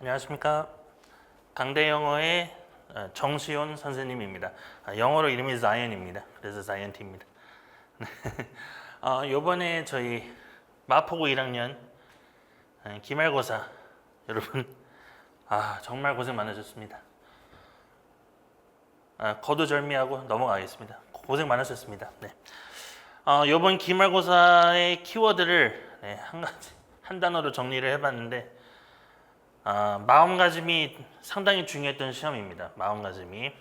안녕하십니까. 강대 영어의 어, 정시온 선생님입니다. 아, 영어로 이름이 자이언입니다. 그래서 자이언티입니다. 어, 이번에 저희 마포구 1학년 어, 기말고사 여러분 아 정말 고생 많으셨습니다. 아, 거두절미하고 넘어가겠습니다. 고생 많으셨습니다. 네. 어, 이번 기말고사의 키워드를 네, 한 가지 한 단어로 정리를 해봤는데 아, 마음가짐이 상당히 중요했던 시험입니다. 마음가짐이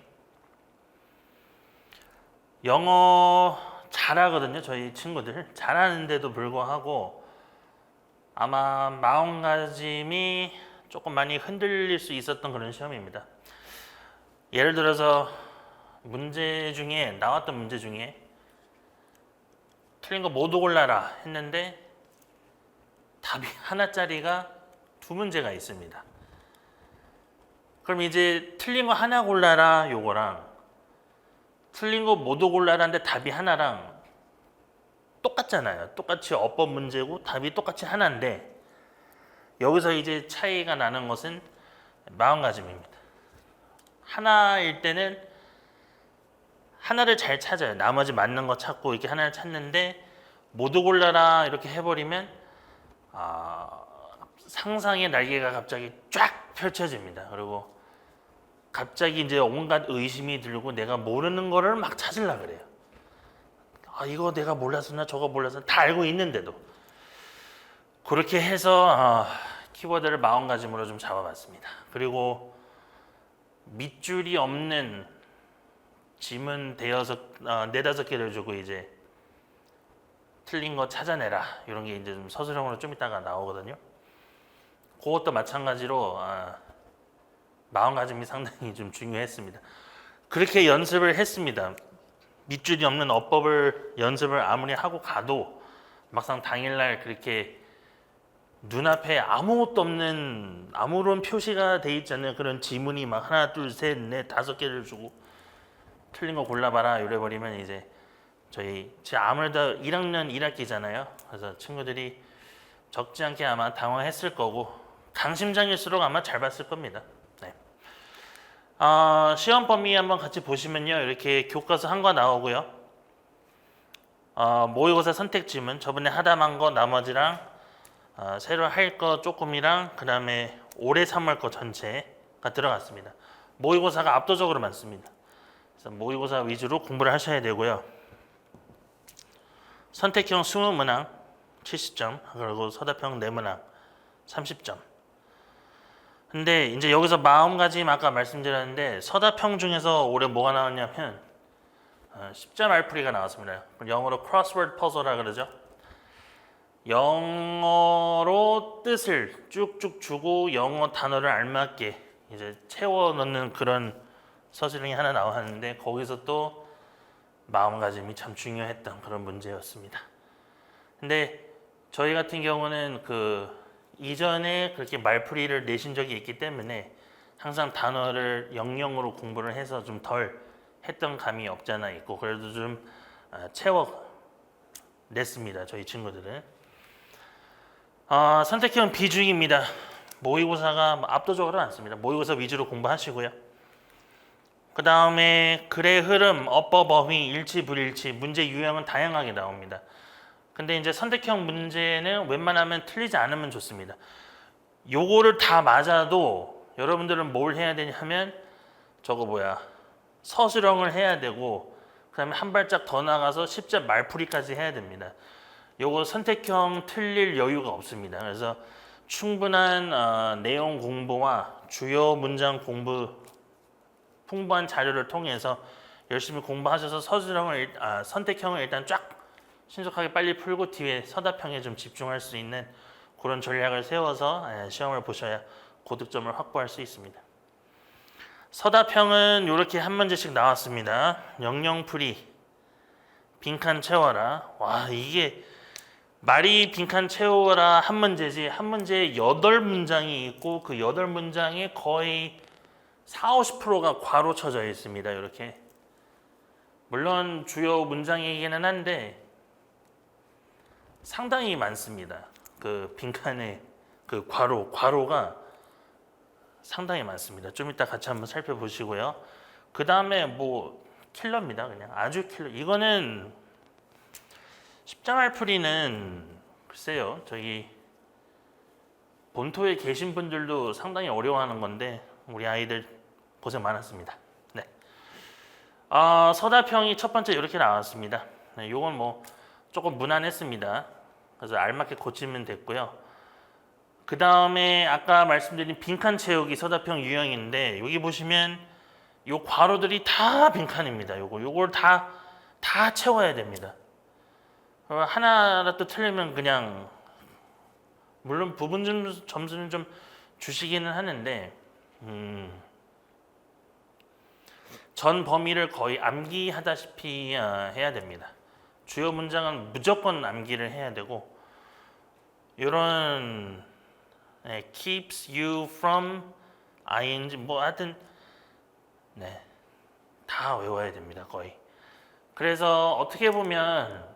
영어 잘하거든요. 저희 친구들 잘하는데도 불구하고 아마 마음가짐이 조금 많이 흔들릴 수 있었던 그런 시험입니다. 예를 들어서 문제 중에 나왔던 문제 중에 틀린 거 모두 골라라 했는데 답이 하나짜리가 두 문제가 있습니다. 그럼 이제 틀린 거 하나 골라라 요거랑 틀린 거 모두 골라라는데 답이 하나랑 똑같잖아요. 똑같이 어법 문제고 답이 똑같이 하나인데 여기서 이제 차이가 나는 것은 마음가짐입니다. 하나일 때는 하나를 잘 찾아요. 나머지 맞는 거 찾고 이렇게 하나를 찾는데 모두 골라라 이렇게 해버리면 아, 상상의 날개가 갑자기 쫙 펼쳐집니다. 그리고 갑자기 이제 온갖 의심이 들고 내가 모르는 거를 막 찾으려 그래요. 아 이거 내가 몰랐었나 저거 몰랐었나 다 알고 있는데도 그렇게 해서 아, 키워드를 마음가짐으로 좀 잡아봤습니다. 그리고 밑줄이 없는 지문 대여섯 어, 네다섯 개를 주고 이제 틀린 거 찾아내라 이런 게 이제 좀 서술형으로 좀 이따가 나오거든요. 그것도 마찬가지로 아, 마음가짐이 상당히 좀 중요했습니다. 그렇게 연습을 했습니다. 밑줄이 없는 어법을 연습을 아무리 하고 가도 막상 당일날 그렇게 눈앞에 아무것도 없는 아무런 표시가 돼 않는 그런 지문이 막 하나 둘셋넷 다섯 개를 주고 틀린 거 골라봐라 이래 버리면 이제 저희 제 아무래도 1학년 1학기잖아요. 그래서 친구들이 적지 않게 아마 당황했을 거고 강심장일수록 아마 잘 봤을 겁니다. 네. 아, 시험 범위 한번 같이 보시면요. 이렇게 교과서 한거 나오고요. 어, 모의고사 선택 지문 저번에 하다만 거 나머지랑 어, 새로 할 거 조금이랑 그 다음에 올해 3월 거 전체가 들어갔습니다. 모의고사가 압도적으로 많습니다. 그래서 모의고사 위주로 공부를 하셔야 되고요. 선택형 20문항 70점 그리고 서답형 4문항 30점. 근데 이제 여기서 마음가짐 아까 말씀드렸는데 서답형 중에서 올해 뭐가 나왔냐면 어, 십자 말풀이가 나왔습니다. 영어로 crossword puzzle라 그러죠. 영어로 뜻을 쭉쭉 주고 영어 단어를 알맞게 이제 채워 넣는 그런 서술형이 하나 나왔는데 거기서 또 마음가짐이 참 중요했던 그런 문제였습니다. 근데 저희 같은 경우는 그 이전에 그렇게 말풀이를 내신 적이 있기 때문에 항상 단어를 영영으로 공부를 해서 좀 덜 했던 감이 없잖아 있고 그래도 좀 아, 채워 냈습니다. 저희 친구들은 아, 선택형 비중입니다. 모의고사가 압도적으로 많습니다. 모의고사 위주로 공부하시고요. 그 다음에 글의 흐름, 어법, 어휘, 일치, 불일치, 문제 유형은 다양하게 나옵니다. 근데 이제 선택형 문제는 웬만하면 틀리지 않으면 좋습니다. 요거를 다 맞아도 여러분들은 뭘 해야 되냐면 저거 뭐야 서술형을 해야 되고 그다음에 한 발짝 더 나가서 십자 말풀이까지 해야 됩니다. 요거 선택형 틀릴 여유가 없습니다. 그래서 충분한 어, 내용 공부와 주요 문장 공부 풍부한 자료를 통해서 열심히 공부하셔서 서술형을 일- 아, 선택형을 일단 쫙 신속하게 빨리 풀고 뒤에 서답형에 좀 집중할 수 있는 그런 전략을 세워서 예, 시험을 보셔야 고득점을 확보할 수 있습니다. 서답형은 이렇게 한 문제씩 나왔습니다. 영영풀이 빈칸 채워라. 와 이게 말이 빈칸 채워라 한 문제지 한 문제에 여덟 문장이 있고 그 여덟 문장에 거의 4, 50%가 괄호 쳐져 있습니다. 이렇게 물론 주요 문장이기는 한데 상당히 많습니다. 그 빈칸에 그 괄호 괄호가 상당히 많습니다. 좀 이따 같이 한번 살펴보시고요. 그 다음에 뭐 킬러입니다. 그냥 아주 킬러. 이거는 십자말풀이는 글쎄요. 저기 본토에 계신 분들도 상당히 어려워하는 건데 우리 아이들 고생 많았습니다. 네. 아, 서다평이 첫 번째 이렇게 나왔습니다. 네, 요건 뭐 조금 무난했습니다. 그래서 알맞게 고치면 됐고요. 그 다음에 아까 말씀드린 빈칸 채우기 서다평 유형인데 여기 보시면 요 괄호들이 다 빈칸입니다. 요거 요걸 다 다 채워야 됩니다. 어, 하나라도 틀리면 그냥 물론 부분 점- 점수 는 좀 주시기는 하는데 음, 전 범위를 거의 암기하다시피 어, 해야 됩니다. 주요 문장은 무조건 암기를 해야 되고 이런 네, keeps you from ing 뭐 하여튼 네, 다 외워야 됩니다 거의. 그래서 어떻게 보면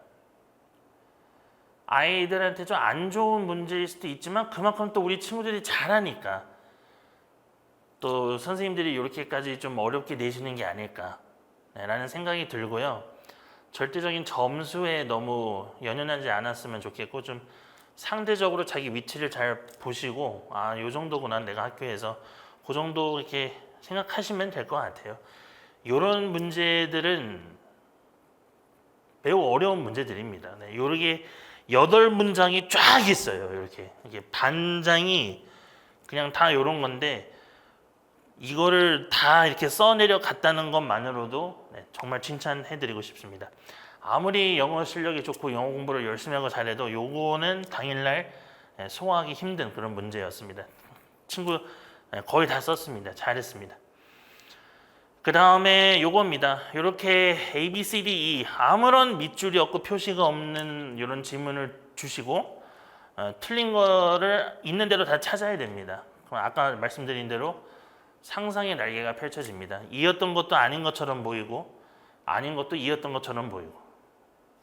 아이들한테 좀 안 좋은 문제일 수도 있지만 그만큼 또 우리 친구들이 잘하니까 또 선생님들이 이렇게까지 좀 어렵게 내시는 게 아닐까라는 생각이 들고요. 절대적인 점수에 너무 연연하지 않았으면 좋겠고 좀 상대적으로 자기 위치를 잘 보시고 아, 요 정도구나 내가 학교에서 그 정도 이렇게 생각하시면 될 것 같아요. 이런 문제들은 매우 어려운 문제들입니다. 네, 요렇게 여덟 문장이 쫙 있어요. 이렇게 이게 반장이 그냥 다 요런 건데 이거를 다 이렇게 써내려 갔다는 것만으로도 네, 정말 칭찬해드리고 싶습니다. 아무리 영어 실력이 좋고 영어 공부를 열심히 하고 잘해도 요거는 당일날 네, 소화하기 힘든 그런 문제였습니다. 친구 네, 거의 다 썼습니다. 잘했습니다. 그 다음에 요겁니다. 이렇게 A, B, C, D, E 아무런 밑줄이 없고 표시가 없는 이런 질문을 주시고 어, 틀린 거를 있는 대로 다 찾아야 됩니다. 그럼 아까 말씀드린 대로 상상의 날개가 펼쳐집니다. 이었던 것도 아닌 것처럼 보이고 아닌 것도 이었던 것처럼 보이고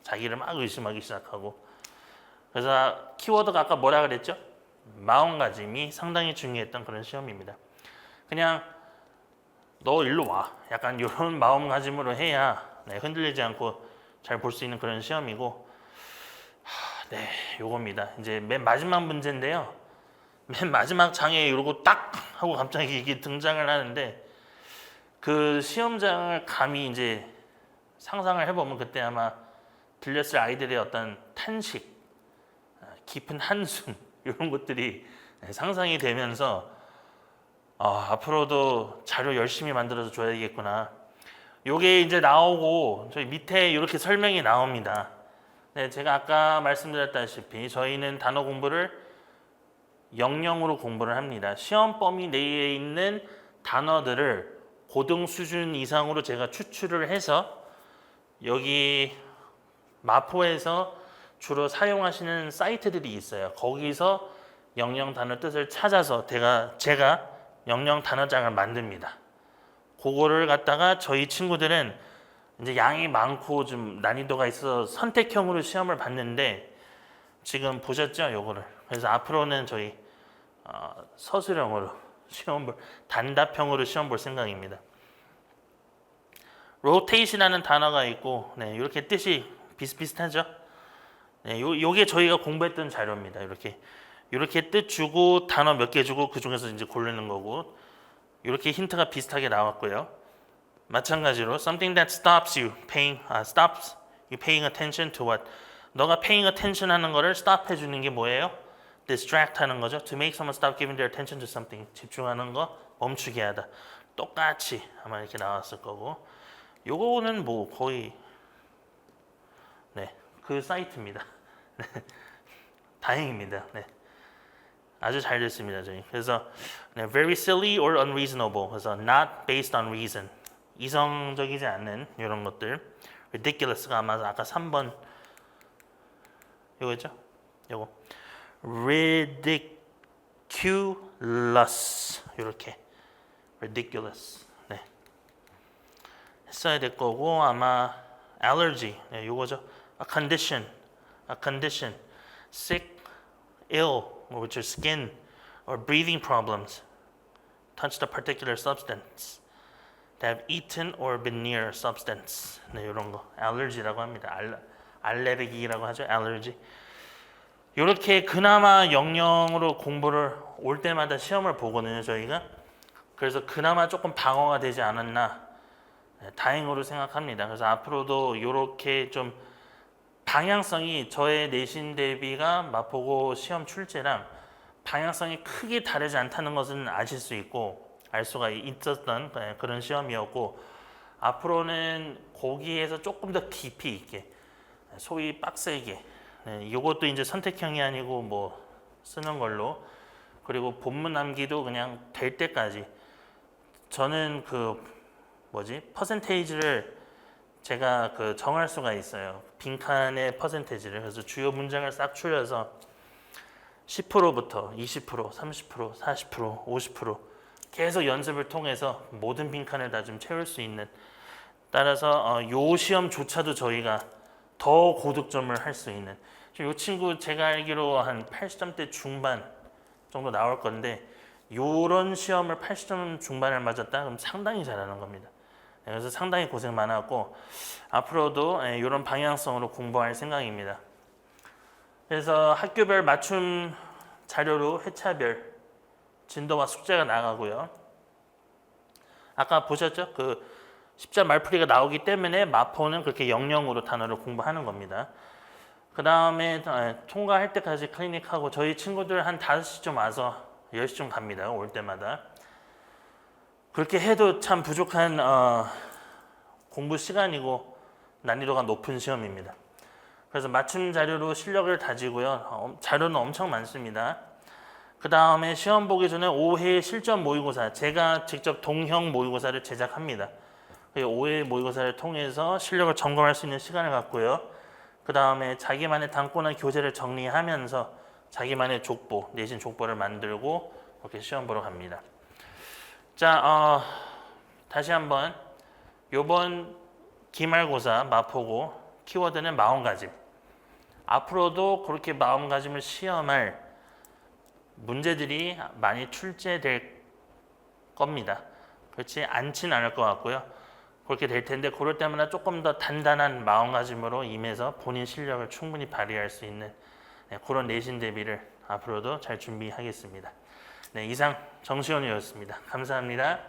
자기를 막 의심하기 시작하고 그래서 키워드가 아까 뭐라 그랬죠? 마음가짐이 상당히 중요했던 그런 시험입니다. 그냥 너 일로 와. 약간 이런 마음가짐으로 해야 네, 흔들리지 않고 잘 볼 수 있는 그런 시험이고 하, 네, 요겁니다. 이제 맨 마지막 문제인데요. 맨 마지막 장에 이러고 딱 하고 갑자기 이게 등장을 하는데 그 시험장을 감히 이제 상상을 해보면 그때 아마 들렸을 아이들의 어떤 탄식, 아, 깊은 한숨 이런 것들이 네, 상상이 되면서 아, 앞으로도 자료 열심히 만들어서 줘야겠구나. 요게 이제 나오고 저희 밑에 이렇게 설명이 나옵니다. 네, 제가 아까 말씀드렸다시피 저희는 단어 공부를 영영으로 공부를 합니다. 시험 범위 내에 있는 단어들을 고등 수준 이상으로 제가 추출을 해서 여기 마포에서 주로 사용하시는 사이트들이 있어요. 거기서 영영 단어 뜻을 찾아서 제가 제가 영영 단어장을 만듭니다. 그거를 갖다가 저희 친구들은 이제 양이 많고 좀 난이도가 있어서 선택형으로 시험을 봤는데 지금 보셨죠, 요거를. 그래서 앞으로는 저희 어, 서술형으로 시험 볼 단답형으로 시험 볼 생각입니다. 로테이션이라는 단어가 있고, 네, 이렇게 뜻이 비슷비슷하죠. 네, 요 요게 저희가 공부했던 자료입니다. 이렇게 이렇게 뜻 주고 단어 몇 개 주고 그 중에서 이제 고르는 거고 이렇게 힌트가 비슷하게 나왔고요. 마찬가지로 something that stops you paying uh, stops you paying attention to what 너가 paying attention 하는 거를 stop 해주는 게 뭐예요? Distract 하는 거죠. to make someone stop giving their attention to something 집중하는 거 멈추게 하다. 똑같이 아마 이렇게 나왔을 거고 요거는 뭐 거의 네 그 사이트입니다. 네. 다행입니다. 네. 아주 잘 됐습니다, 저희. 그래서 네, very silly or unreasonable. 그래서 not based on reason. 이성적이지 않는 이런 것들. ridiculous가 아마 아까 3번 요거죠? 요거. ridiculous. 이렇게. ridiculous. 네. 했어야 될 거고 아마 allergy. 네, 요거죠. a condition. a condition. sick, ill, which are skin or breathing problems. touched a particular substance. They have eaten or been near substance. 네, 이런 거 allergy라고 합니다. 알, 알레르기라고 하죠. allergy. 이렇게 그나마 영영으로 공부를 올 때마다 시험을 보거든요, 저희가. 그래서 그나마 조금 방어가 되지 않았나 네, 다행으로 생각합니다. 그래서 앞으로도 이렇게 좀 방향성이 저의 내신 대비가 마포고 시험 출제랑 방향성이 크게 다르지 않다는 것은 아실 수 있고 알 수가 있었던 네, 그런 시험이었고 앞으로는 거기에서 조금 더 깊이 있게 소위 빡세게 네, 이것도 이제 선택형이 아니고 뭐 쓰는 걸로. 그리고 본문 남기도 그냥 될 때까지. 저는 그 뭐지? 퍼센테이지를 제가 그 정할 수가 있어요. 빈칸의 퍼센테이지를. 그래서 주요 문장을 싹 추려서 10%부터 20%, 30%, 40%, 50% 계속 연습을 통해서 모든 빈칸을 다 좀 채울 수 있는. 따라서 어, 요 시험조차도 저희가 더 고득점을 할 수 있는 이 친구 제가 알기로 한 80점대 중반 정도 나올 건데 요런 시험을 80점 중반을 맞았다 그럼 상당히 잘하는 겁니다. 네, 그래서 상당히 고생 많았고 앞으로도 이런 방향성으로 공부할 생각입니다. 그래서 학교별 맞춤 자료로 회차별 진도와 숙제가 나가고요. 아까 보셨죠? 그 십자 말풀이가 나오기 때문에 마포는 그렇게 영영으로 단어를 공부하는 겁니다. 그 다음에 통과할 때까지 클리닉하고 저희 친구들 한 5시쯤 와서 10시쯤 갑니다. 올 때마다. 그렇게 해도 참 부족한 어, 공부 시간이고 난이도가 높은 시험입니다. 그래서 맞춤 자료로 실력을 다지고요. 어, 자료는 엄청 많습니다. 그 다음에 시험 보기 전에 5회 실전 모의고사 제가 직접 동형 모의고사를 제작합니다. 5회 모의고사를 통해서 실력을 점검할 수 있는 시간을 갖고요. 그 다음에 자기만의 단권한 교재를 정리하면서 자기만의 족보, 내신 족보를 만들고 이렇게 시험 보러 갑니다. 자, 어, 다시 한번 요번 기말고사 마포고 키워드는 마음가짐. 앞으로도 그렇게 마음가짐을 시험할 문제들이 많이 출제될 겁니다. 그렇지 않진 않을 것 같고요. 그렇게 될 텐데 그럴 때마다 조금 더 단단한 마음가짐으로 임해서 본인 실력을 충분히 발휘할 수 있는 네, 그런 내신 대비를 앞으로도 잘 준비하겠습니다. 네, 이상 정시원이었습니다. 감사합니다.